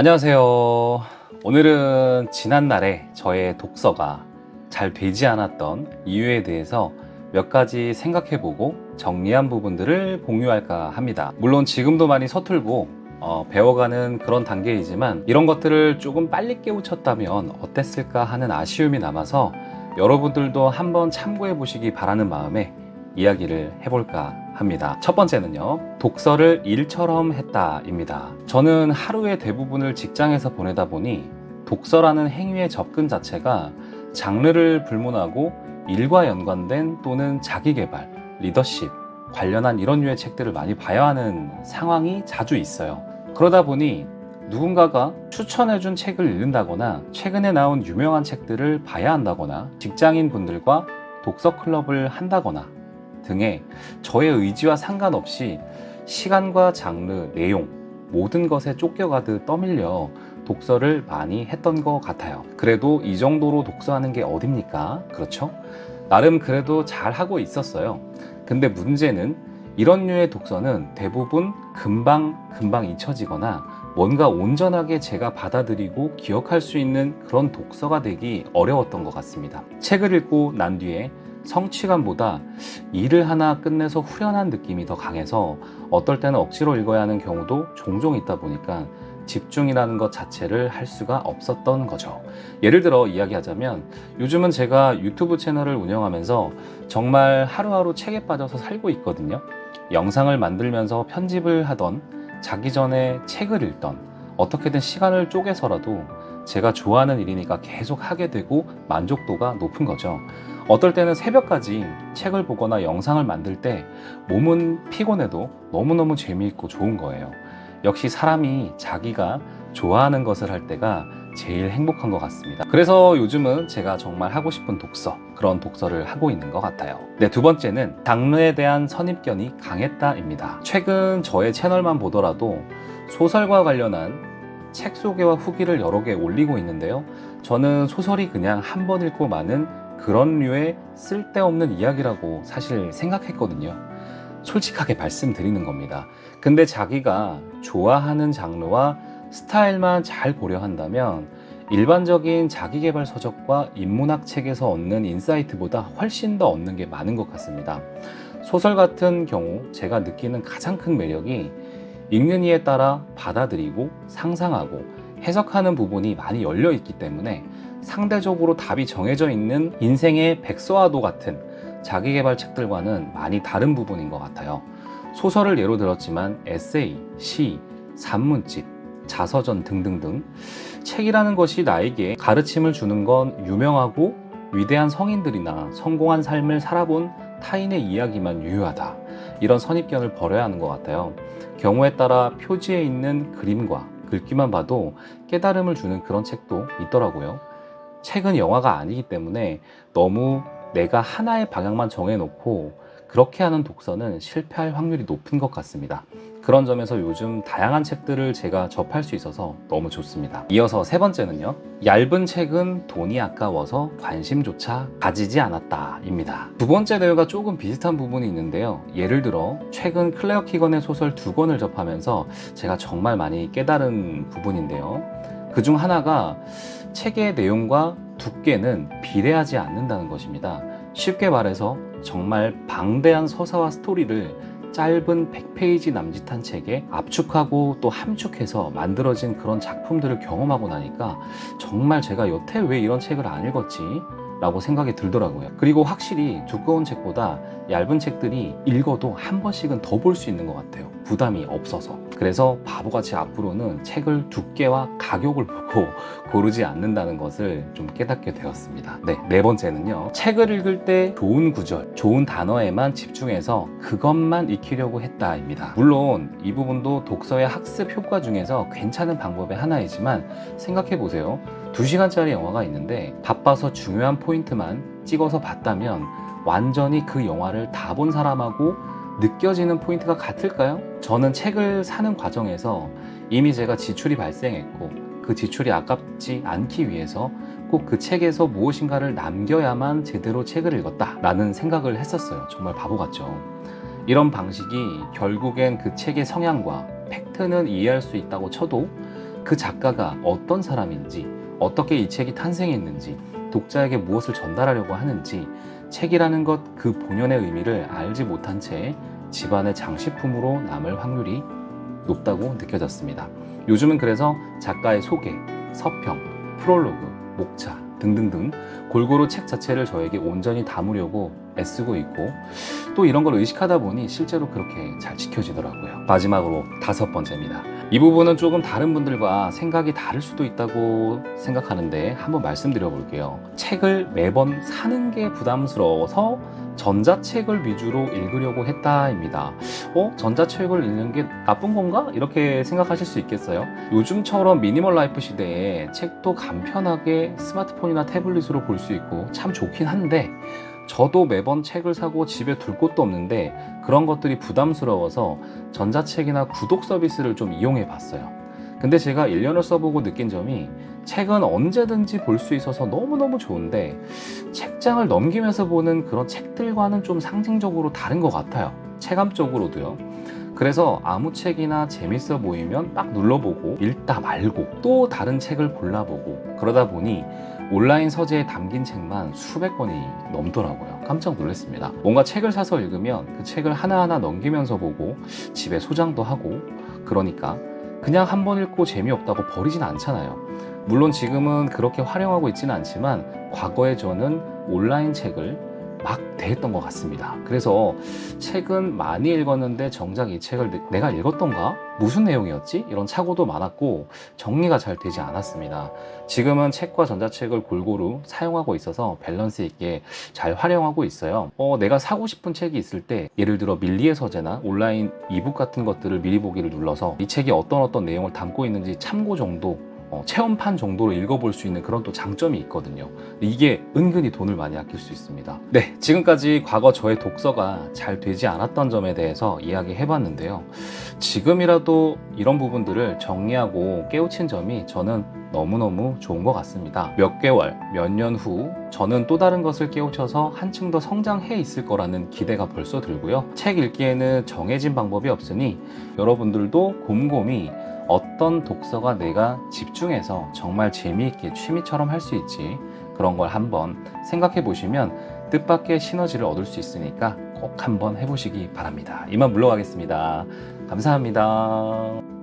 안녕하세요. 오늘은 지난날에 저의 독서가 잘 되지 않았던 이유에 대해서 몇 가지 생각해보고 정리한 부분들을 공유할까 합니다. 물론 지금도 많이 서툴고 어, 배워가는 그런 단계이지만 이런 것들을 조금 빨리 깨우쳤다면 어땠을까 하는 아쉬움이 남아서 여러분들도 한번 참고해 보시기 바라는 마음에 이야기를 해볼까 합니다. 첫 번째는요, 독서를 일처럼 했다입니다. 저는 하루의 대부분을 직장에서 보내다 보니 독서라는 행위의 접근 자체가 장르를 불문하고 일과 연관된 또는 자기개발, 리더십, 관련한 이런 류의 책들을 많이 봐야 하는 상황이 자주 있어요. 그러다 보니 누군가가 추천해준 책을 읽는다거나 최근에 나온 유명한 책들을 봐야 한다거나 직장인 분들과 독서 클럽을 한다거나 등의 저의 의지와 상관없이 시간과 장르, 내용 모든 것에 쫓겨가듯 떠밀려 독서를 많이 했던 것 같아요. 그래도 이 정도로 독서하는 게 어딥니까? 그렇죠? 나름 그래도 잘 하고 있었어요. 근데 문제는 이런 류의 독서는 대부분 금방 금방 잊혀지거나 뭔가 온전하게 제가 받아들이고 기억할 수 있는 그런 독서가 되기 어려웠던 것 같습니다. 책을 읽고 난 뒤에 성취감보다 일을 하나 끝내서 후련한 느낌이 더 강해서 어떨 때는 억지로 읽어야 하는 경우도 종종 있다 보니까 집중이라는 것 자체를 할 수가 없었던 거죠. 예를 들어 이야기하자면 요즘은 제가 유튜브 채널을 운영하면서 정말 하루하루 책에 빠져서 살고 있거든요. 영상을 만들면서 편집을 하던 자기 전에 책을 읽던 어떻게든 시간을 쪼개서라도 제가 좋아하는 일이니까 계속 하게 되고 만족도가 높은 거죠. 어떨 때는 새벽까지 책을 보거나 영상을 만들 때 몸은 피곤해도 너무너무 재미있고 좋은 거예요. 역시 사람이 자기가 좋아하는 것을 할 때가 제일 행복한 것 같습니다. 그래서 요즘은 제가 정말 하고 싶은 독서, 그런 독서를 하고 있는 것 같아요. 네, 두 번째는 장르에 대한 선입견이 강했다입니다. 최근 저의 채널만 보더라도 소설과 관련한 책 소개와 후기를 여러 개 올리고 있는데요. 저는 소설이 그냥 한 번 읽고 마는 그런 류의 쓸데없는 이야기라고 사실 생각했거든요. 솔직하게 말씀드리는 겁니다. 근데 자기가 좋아하는 장르와 스타일만 잘 고려한다면 일반적인 자기개발 서적과 인문학 책에서 얻는 인사이트보다 훨씬 더 얻는 게 많은 것 같습니다. 소설 같은 경우 제가 느끼는 가장 큰 매력이 읽는 이에 따라 받아들이고 상상하고 해석하는 부분이 많이 열려 있기 때문에 상대적으로 답이 정해져 있는 인생의 백서와도 같은 자기개발 책들과는 많이 다른 부분인 것 같아요. 소설을 예로 들었지만 에세이, 시, 산문집, 자서전 등등등 책이라는 것이 나에게 가르침을 주는 건 유명하고 위대한 성인들이나 성공한 삶을 살아본 타인의 이야기만 유효하다. 이런 선입견을 버려야 하는 것 같아요. 경우에 따라 표지에 있는 그림과 글귀만 봐도 깨달음을 주는 그런 책도 있더라고요. 책은 영화가 아니기 때문에 너무 내가 하나의 방향만 정해놓고 그렇게 하는 독서는 실패할 확률이 높은 것 같습니다. 그런 점에서 요즘 다양한 책들을 제가 접할 수 있어서 너무 좋습니다. 이어서 세 번째는요. 얇은 책은 돈이 아까워서 관심조차 가지지 않았다입니다. 두 번째 내용과 조금 비슷한 부분이 있는데요. 예를 들어 최근 클레어 키건의 소설 두 권을 접하면서 제가 정말 많이 깨달은 부분인데요. 그 중 하나가 책의 내용과 두께는 비례하지 않는다는 것입니다. 쉽게 말해서 정말 방대한 서사와 스토리를 짧은 100페이지 남짓한 책에 압축하고 또 함축해서 만들어진 그런 작품들을 경험하고 나니까 정말 제가 여태 왜 이런 책을 안 읽었지? 라고 생각이 들더라고요. 그리고 확실히 두꺼운 책보다 얇은 책들이 읽어도 한 번씩은 더 볼 수 있는 것 같아요. 부담이 없어서. 그래서 바보같이 앞으로는 책을 두께와 가격을 보고 고르지 않는다는 것을 좀 깨닫게 되었습니다. 네, 네 번째는요. 책을 읽을 때 좋은 구절, 좋은 단어에만 집중해서 그것만 익히려고 했다입니다. 물론 이 부분도 독서의 학습 효과 중에서 괜찮은 방법의 하나이지만 생각해 보세요. 2시간짜리 영화가 있는데 바빠서 중요한 포인트만 찍어서 봤다면 완전히 그 영화를 다 본 사람하고 느껴지는 포인트가 같을까요? 저는 책을 사는 과정에서 이미 제가 지출이 발생했고 그 지출이 아깝지 않기 위해서 꼭 그 책에서 무엇인가를 남겨야만 제대로 책을 읽었다라는 생각을 했었어요. 정말 바보 같죠. 이런 방식이 결국엔 그 책의 성향과 팩트는 이해할 수 있다고 쳐도 그 작가가 어떤 사람인지, 어떻게 이 책이 탄생했는지, 독자에게 무엇을 전달하려고 하는지, 책이라는 것 그 본연의 의미를 알지 못한 채 집안의 장식품으로 남을 확률이 높다고 느껴졌습니다. 요즘은 그래서 작가의 소개, 서평, 프롤로그, 목차 등등등 골고루 책 자체를 저에게 온전히 담으려고 애쓰고 있고 또 이런 걸 의식하다 보니 실제로 그렇게 잘 지켜지더라고요. 마지막으로 다섯 번째입니다. 이 부분은 조금 다른 분들과 생각이 다를 수도 있다고 생각하는데 한번 말씀드려 볼게요. 책을 매번 사는 게 부담스러워서 전자책을 위주로 읽으려고 했다입니다. 어? 전자책을 읽는 게 나쁜 건가? 이렇게 생각하실 수 있겠어요. 요즘처럼 미니멀 라이프 시대에 책도 간편하게 스마트폰이나 태블릿으로 볼 수 있고 참 좋긴 한데 저도 매번 책을 사고 집에 둘 곳도 없는데 그런 것들이 부담스러워서 전자책이나 구독 서비스를 좀 이용해 봤어요. 근데 제가 1년을 써보고 느낀 점이 책은 언제든지 볼 수 있어서 너무너무 좋은데 책장을 넘기면서 보는 그런 책들과는 좀 상징적으로 다른 것 같아요. 체감적으로도요. 그래서 아무 책이나 재밌어 보이면 딱 눌러보고 읽다 말고 또 다른 책을 골라보고 그러다 보니 온라인 서재에 담긴 책만 수백 권이 넘더라고요. 깜짝 놀랐습니다. 뭔가 책을 사서 읽으면 그 책을 하나하나 넘기면서 보고 집에 소장도 하고 그러니까 그냥 한 번 읽고 재미없다고 버리진 않잖아요. 물론 지금은 그렇게 활용하고 있지는 않지만 과거에 저는 온라인 책을 막 대했던 것 같습니다. 그래서 책은 많이 읽었는데 정작 이 책을 내- 내가 읽었던가? 무슨 내용이었지? 이런 착오도 많았고 정리가 잘 되지 않았습니다. 지금은 책과 전자책을 골고루 사용하고 있어서 밸런스 있게 잘 활용하고 있어요. 어, 내가 사고 싶은 책이 있을 때 예를 들어 밀리의 서재나 온라인 이북 같은 것들을 미리 보기를 눌러서 이 책이 어떤 어떤 내용을 담고 있는지 참고 정도 어, 체험판 정도로 읽어볼 수 있는 그런 또 장점이 있거든요. 이게 은근히 돈을 많이 아낄 수 있습니다. 네, 지금까지 과거 저의 독서가 잘 되지 않았던 점에 대해서 이야기해 봤는데요. 지금이라도 이런 부분들을 정리하고 깨우친 점이 저는 너무너무 좋은 것 같습니다. 몇 개월, 몇 년 후 저는 또 다른 것을 깨우쳐서 한층 더 성장해 있을 거라는 기대가 벌써 들고요. 책 읽기에는 정해진 방법이 없으니 여러분들도 곰곰이 어떤 독서가 내가 집중해서 정말 재미있게 취미처럼 할 수 있지 그런 걸 한번 생각해 보시면 뜻밖의 시너지를 얻을 수 있으니까 꼭 한번 해보시기 바랍니다. 이만 물러가겠습니다. 감사합니다.